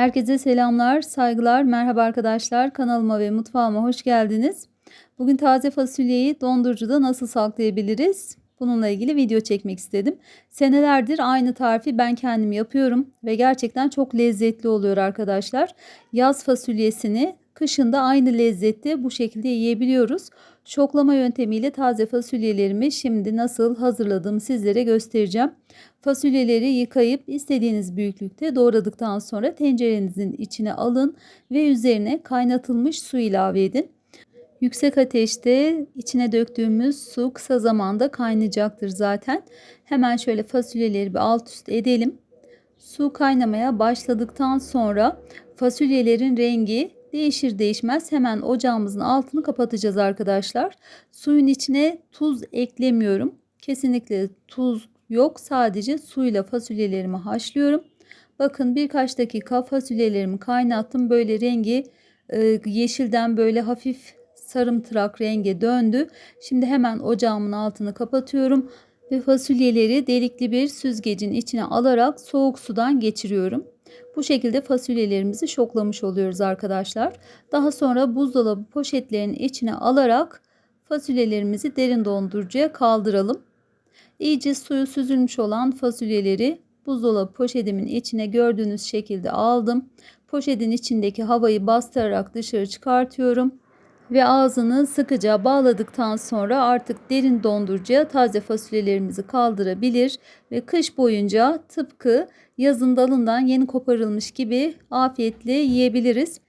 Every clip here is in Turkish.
Herkese selamlar, saygılar, merhaba arkadaşlar. Kanalıma ve mutfağıma hoş geldiniz. Bugün taze fasulyeyi dondurucuda nasıl saklayabiliriz? Bununla ilgili video çekmek istedim. Senelerdir aynı tarifi ben kendim yapıyorum ve gerçekten çok lezzetli oluyor arkadaşlar. Yaz fasulyesini kışında aynı lezzette bu şekilde yiyebiliyoruz. Şoklama yöntemiyle taze fasulyelerimi şimdi nasıl hazırladığımı sizlere göstereceğim. Fasulyeleri yıkayıp istediğiniz büyüklükte doğradıktan sonra tencerenizin içine alın ve üzerine kaynatılmış su ilave edin. Yüksek ateşte içine döktüğümüz su kısa zamanda kaynayacaktır zaten. Hemen şöyle fasulyeleri bir alt üst edelim. Su kaynamaya başladıktan sonra fasulyelerin rengi değişir değişmez hemen ocağımızın altını kapatacağız arkadaşlar. Suyun içine tuz eklemiyorum. Kesinlikle tuz yok. Sadece suyla fasulyelerimi haşlıyorum. Bakın birkaç dakika fasulyelerimi kaynattım. Böyle rengi e, yeşilden böyle hafif sarımtırak renge döndü. Şimdi hemen ocağımın altını kapatıyorum ve fasulyeleri delikli bir süzgecin içine alarak soğuk sudan geçiriyorum. Bu şekilde fasulyelerimizi şoklamış oluyoruz arkadaşlar. Daha sonra buzdolabı poşetlerinin içine alarak fasulyelerimizi derin dondurucuya kaldıralım. İyice suyu süzülmüş olan fasulyeleri buzdolabı poşetimin içine gördüğünüz şekilde aldım. Poşetin içindeki havayı bastırarak dışarı çıkartıyorum ve ağzını sıkıca bağladıktan sonra artık derin dondurucuya taze fasulyelerimizi kaldırabilir ve kış boyunca tıpkı yazın dalından yeni koparılmış gibi afiyetle yiyebiliriz.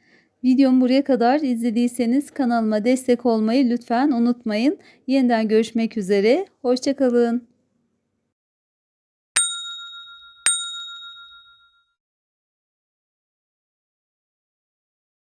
Videomu buraya kadar izlediyseniz kanalıma destek olmayı lütfen unutmayın. Yeniden görüşmek üzere. Hoşçakalın.